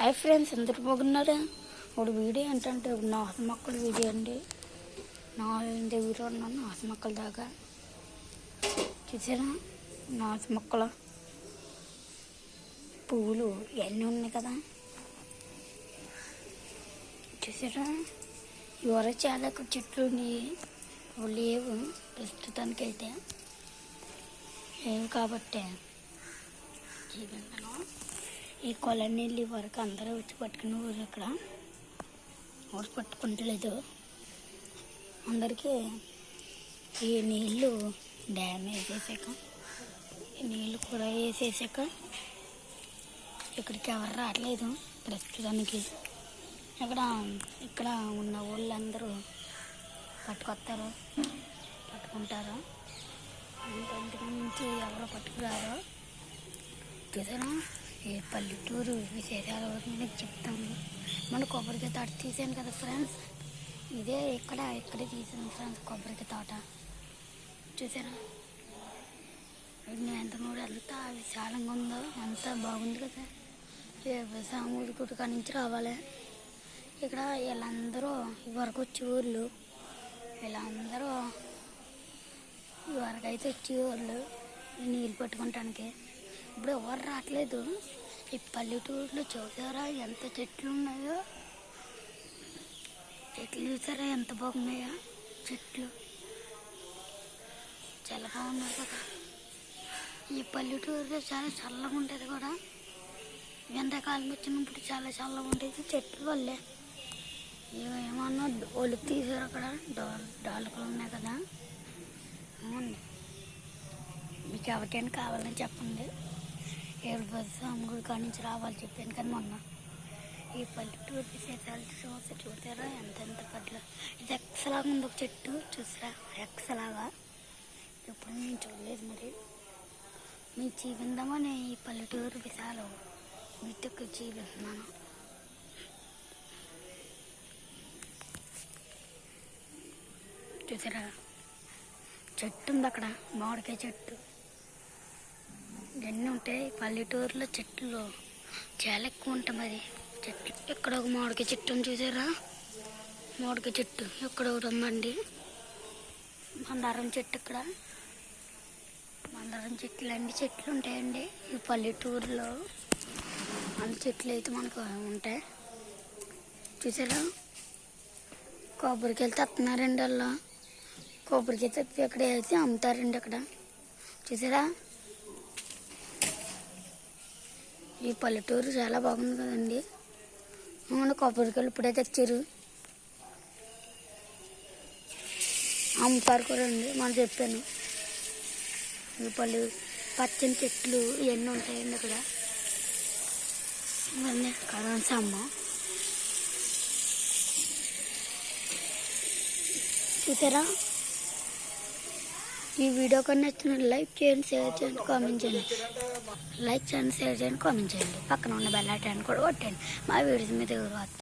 Hi friends అందరు బాగున్నారా? ఇప్పుడు వీడియో ఏంటంటే నాసు మొక్కల వీడియో అండి. నా దగ్గర ఉన్నాను నాసు మొక్కల దాకా. చూసారా? నాసు మొక్కలు పువ్వులు ఇవన్నీ ఉన్నాయి కదా? చూసారా? ఎవరో చాలా చెట్లు ఉన్నాయి. ఇవి లేవు. ప్రస్తుతానికైతే. లేవు కాబట్టి? జీవితంలో ఈ కొల నీళ్ళు వరకు అందరూ వచ్చి పట్టుకుని ఊరు ఇక్కడ ఊరు పట్టుకుంటలేదు. అందరికీ ఈ నీళ్ళు డ్యామ్ వేసేసాక ఈ నీళ్ళు కూడా వేసేసాక ఇక్కడికి ఎవరు రావట్లేదు ప్రస్తుతానికి. ఇక్కడ ఇక్కడ ఉన్న వాళ్ళందరూ పట్టుకొస్తారు పట్టుకుంటారు. ఇంకొంతకు నుంచి ఎవరు పట్టుకురారు? చూసారా పల్లెటూరు విశేషాలు మీకు చెప్తాను. మన కొబ్బరికాయ తోట తీసాను కదా ఫ్రెండ్స్? ఇదే ఇక్కడ ఇక్కడే తీసాను ఫ్రెండ్స్ కొబ్బరికాయ తోట. చూసారా? ఎంత మూడు ఎంత విశాలంగా ఉందో అంతా బాగుంది కదా. వ్యవసాయం ఊరుకుడు కాడి నుంచి రావాలి. ఇక్కడ వీళ్ళందరూ ఇవరకు వచ్చే ఊళ్ళు వీళ్ళందరూ ఇవరకైతే వచ్చే ఊర్లు. నీళ్ళు పట్టుకుంటానికి. ఇప్పుడు ఎవరు రావట్లేదు. ఈ పల్లెటూరులో చూసారా ఎంత చెట్లు ఉన్నాయో చెట్లు చూసారా ఎంత బాగున్నాయో? చెట్లు. చాలా బాగున్నాయి కదా. ఈ పల్లెటూరులో చాలా చల్లగా ఉంటుంది కూడా. ఎండాకాలం వచ్చినప్పుడు చాలా చల్లగా ఉంటుంది చెట్లు వల్లే. ఏమన్నా ఒలుపు తీసారు అక్కడ. డాల్ డాలకులు ఉన్నాయి కదా. అవునండి మీకు ఎవరికైనా కావాలని చెప్పండి. ఏడు బస్సు గుడి కాడి నుంచి రావాలి చెప్పాను కానీ మొన్న. ఈ పల్లెటూరు విశేషాలు చూసి చూసారా ఎంతెంత ఎంత పట్ల ఇది ఎక్సలాగా ఉంది ఒక చెట్టు. చూసారా? ఎక్సలాగా ఎప్పుడు నేను చూడలేదు మరి. మీకు చూపిందామని ఈ పల్లెటూరు విశాలు వీటికి చూపిస్తున్నాను చూసారా? చెట్టు ఉంది అక్కడ. మామిడికాయ చెట్టు. అవన్నీ ఉంటాయి. పల్లెటూరులో చెట్లు చాలా ఎక్కువ ఉంటాయి మరి. చెట్లు. ఇక్కడ ఒక మామిడికాయ చెట్టు అని చూసారా? మామిడికాయ చెట్టు. ఇక్కడ ఒకటి ఉందండి. మందారం చెట్టు ఇక్కడ. మందారం చెట్లు అన్ని చెట్లు ఉంటాయండి. ఈ పల్లెటూరులో అన్ని చెట్లు అయితే మనకు ఉంటాయి. చూసారా? కొబ్బరికాయలు తెస్తున్నారండి వాళ్ళు కొబ్బరికాయ తప్పి అక్కడ వేసి అమ్ముతారండి అక్కడ. చూసారా? ఈ పల్లెటూరు చాలా బాగుంది కదండి. అవును కొబ్బరికాయలు ఇప్పుడే తెచ్చారు. అమ్ముతారు కూడా అండి మనం చెప్పాను. ఈ పళ్ళు పచ్చని చెట్లు ఇవన్నీ ఉంటాయండి అక్కడ. ఇవన్నీ అమ్మ. చూసారా? ఈ వీడియో కన్నా నచ్చిన లైక్ చేయండి షేర్ చేయండి కామెంట్ చేయండి. లైక్ చేయండి షేర్ చేయండి కామెంట్ చేయండి. పక్కన ఉన్న బెల్ ఐకాన్ కూడా కొట్టండి. మా వీడియోస్ మీద